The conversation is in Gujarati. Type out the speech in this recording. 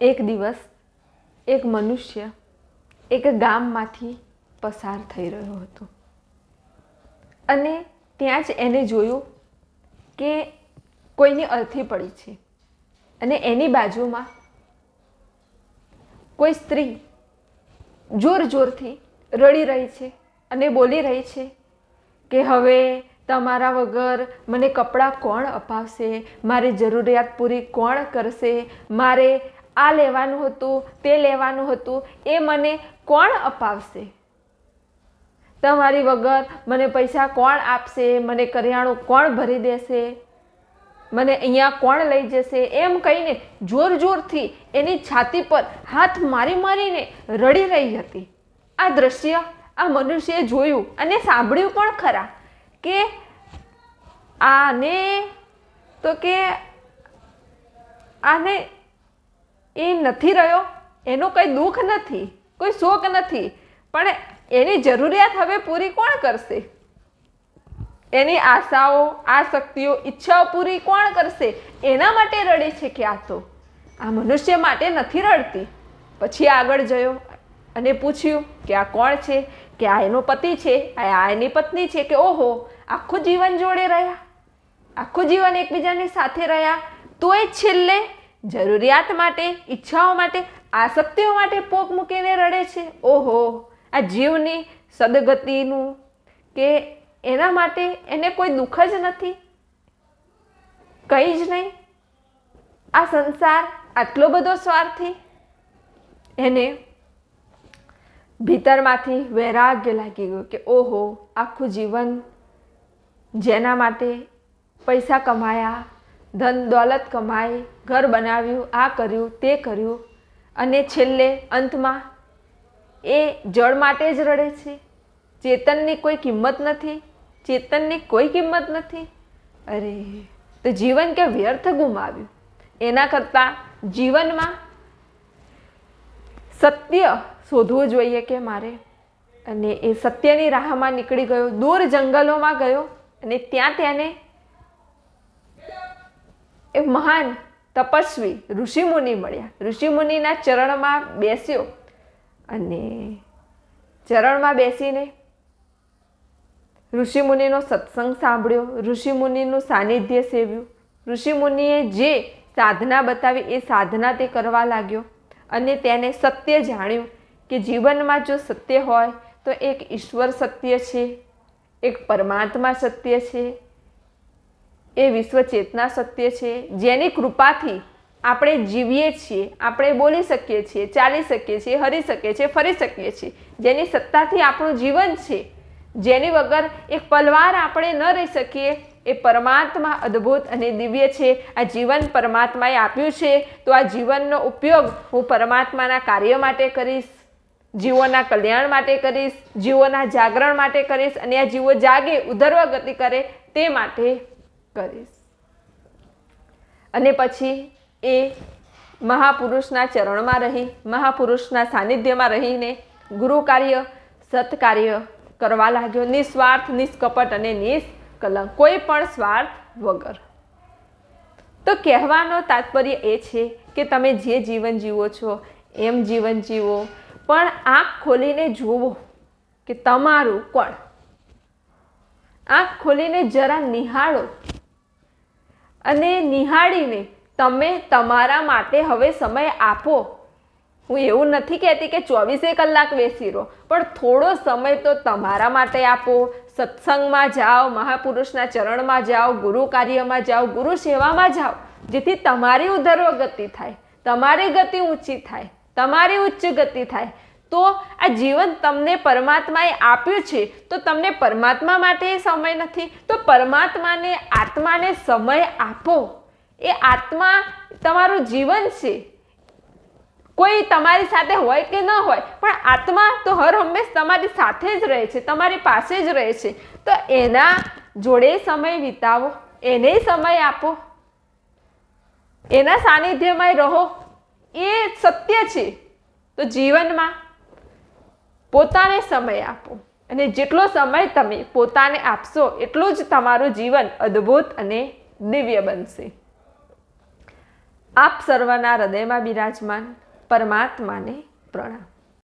એક દિવસ એક મનુષ્ય એક ગામમાંથી પસાર થઈ રહ્યો હતો. અને ત્યાં જ એને જોયું કે કોઈની અર્થી પડી છે. અને એની બાજુમાં કોઈ સ્ત્રી જોર જોરથી રડી રહી છે અને બોલી રહી છે કે હવે તમારા વગર મને કપડાં કોણ અપાવશે? મારી જરૂરિયાત પૂરી કોણ કરશે? મારે આ લેવાનું હતું, તે લેવાનું હતું, એ મને કોણ અપાવશે? તમારી વગર મને પૈસા કોણ આપશે? મને કરિયાણું કોણ ભરી દેશે? મને અહીંયા કોણ લઈ જશે? એમ કહીને જોર જોરથી એની છાતી પર હાથ મારી મારીને રડી રહી હતી. આ દ્રશ્ય આ મનુષ્યએ જોયું અને સાંભળ્યું પણ ખરા કે આને તો કે આને એ નથી રહ્યો, એનું કંઈ દુઃખ નથી, કોઈ શોક નથી, પણ એની જરૂરિયાત હવે પૂરી કોણ કરશે? એની આશાઓ આસક્તિઓ ઈચ્છાઓ પૂરી કોણ કરશે? એના માટે રડે છે કે આ તો. આ મનુષ્ય માટે નથી રડતી. પછી આગળ જયો અને પૂછ્યું કે આ કોણ છે? કે આ એનો પતિ છે? આ એની પત્ની છે? કે ઓહો, આખું જીવન જોડે રહ્યા. આખું જીવન એકબીજાની સાથે રહ્યા. તોય છેલ્લે જરૂરિયાત માટે, ઈચ્છાઓ માટે, આસક્તિઓ માટે પોક મૂકીને રડે છે. ઓહો, આ જીવની સદગતિનું કે એના માટે એને કોઈ દુઃખ જ નથી? કંઈ જ નહીં. આ સંસાર આટલો બધો સ્વાર્થી? એને ભીતરમાંથી વૈરાગ્ય લાગી ગયું કે ઓહો, આખું જીવન જેના માટે પૈસા કમાયા ધન દોલત કમાઈ, ઘર બનાવ્યું, આ કર્યું, તે કર્યું. અને છેલ્લે અંતમાં એ જળ માટે જ રડે છે. ચેતનની કોઈ કિંમત નથી, ચેતનની કોઈ કિંમત નથી. અરે, તો જીવન કે વ્યર્થ ગુમાવ્યું? એના કરતાં જીવનમાં સત્ય શોધવું જોઈએ કે મારે? અને એ સત્યની રાહમાં નીકળી ગયો, દૂર જંગલોમાં ગયો, અને ત્યાં તેને એક મહાન તપસ્વી ઋષિમુનિ મળ્યા. ઋષિમુનિના ચરણમાં બેસ્યો અને ચરણમાં બેસીને ઋષિમુનિનો સત્સંગ સાંભળ્યો, ઋષિમુનિનું સાનિધ્ય સેવ્યું. ઋષિમુનિએ જે સાધના બતાવી એ સાધના તે કરવા લાગ્યો અને તેને સત્ય જાણ્યું કે જીવનમાં જો સત્ય હોય તો એક ઈશ્વર સત્ય છે, એક પરમાત્મા સત્ય છે એ વિશ્વ ચેતના સત્ય છે, જેની કૃપાથી આપણે જીવીએ છીએ, આપણે બોલી શકીએ છીએ, ચાલી શકીએ છીએ, હરી શકીએ છીએ, ફરી શકીએ છીએ. જેની સત્તાથી આપણું જીવન છે, જેની વગર એક પલવાર આપણે ન રહી શકીએ, એ પરમાત્મા અદ્ભુત અને દિવ્ય છે. આ જીવન પરમાત્માએ આપ્યું છે, તો આ જીવનનો ઉપયોગ હું પરમાત્માના કાર્ય માટે કરીશ, જીવોના કલ્યાણ માટે કરીશ, જીવોના જાગરણ માટે કરીશ, અને આ જીવો જાગે, ઉધર્વ ગતિ કરે તે માટે કરીશ. અને પછી એ મહાપુરુષના ચરણમાં રહી, મહાપુરુષના સાનિધ્યમાં રહીને ગુરુ કાર્ય સત્કાર્ય કરવા લાગ્યો. નિસ્વાર્થ, નિષ્કપટ અને નિષ્કલંક. કોઈ પણ સ્વાર્થ વગર. તો કહેવાનો તાત્પર્ય એ છે કે તમે જે જીવન જીવો છો, એમ જીવન જીવો. પણ આંખ ખોલીને જુઓ કે તમારું કોણ? આંખ ખોલીને જરા નિહાળો. અને નિહાળીને તમે તમારા માટે હવે સમય આપો. હું એવું નથી કહેતી કે ચોવીસે કલાક બેસી રહો, પણ થોડો સમય તો તમારા માટે આપો. સત્સંગમાં જાઓ, મહાપુરુષના ચરણમાં જાઓ, ગુરુ કાર્યમાં જાઓ, ગુરુ સેવામાં જાઓ, જેથી તમારી ઉધર્વ ગતિ થાય, તમારી ગતિ ઊંચી થાય, તમારી ઉચ્ચ ગતિ થાય તો આ જીવન તમને પરમાત્માએ આપ્યું છે, તો તમને પરમાત્મા માટે સમય નથી, તો પરમાત્માને, આત્માને સમય આપો. એ આત્મા તમારું જીવન છે. કોઈ તમારી સાથે હોય કે ન હોય, પણ આત્મા તો હર હંમેશ તમારી સાથે જ રહે છે, તમારી પાસે જ રહે છે. તો એના જોડે સમય વિતાવો, એને સમય આપો. એના સાનિધ્યમાં રહો. એ સત્ય છે. તો જીવનમાં પોતાને સમય આપો અને જેટલો સમય તમે પોતાને આપશો એટલું જ તમારું જીવન અદ્ભુત અને દિવ્ય બનશે. આપ સર્વના હૃદયમાં બિરાજમાન પરમાત્માને પ્રણામ.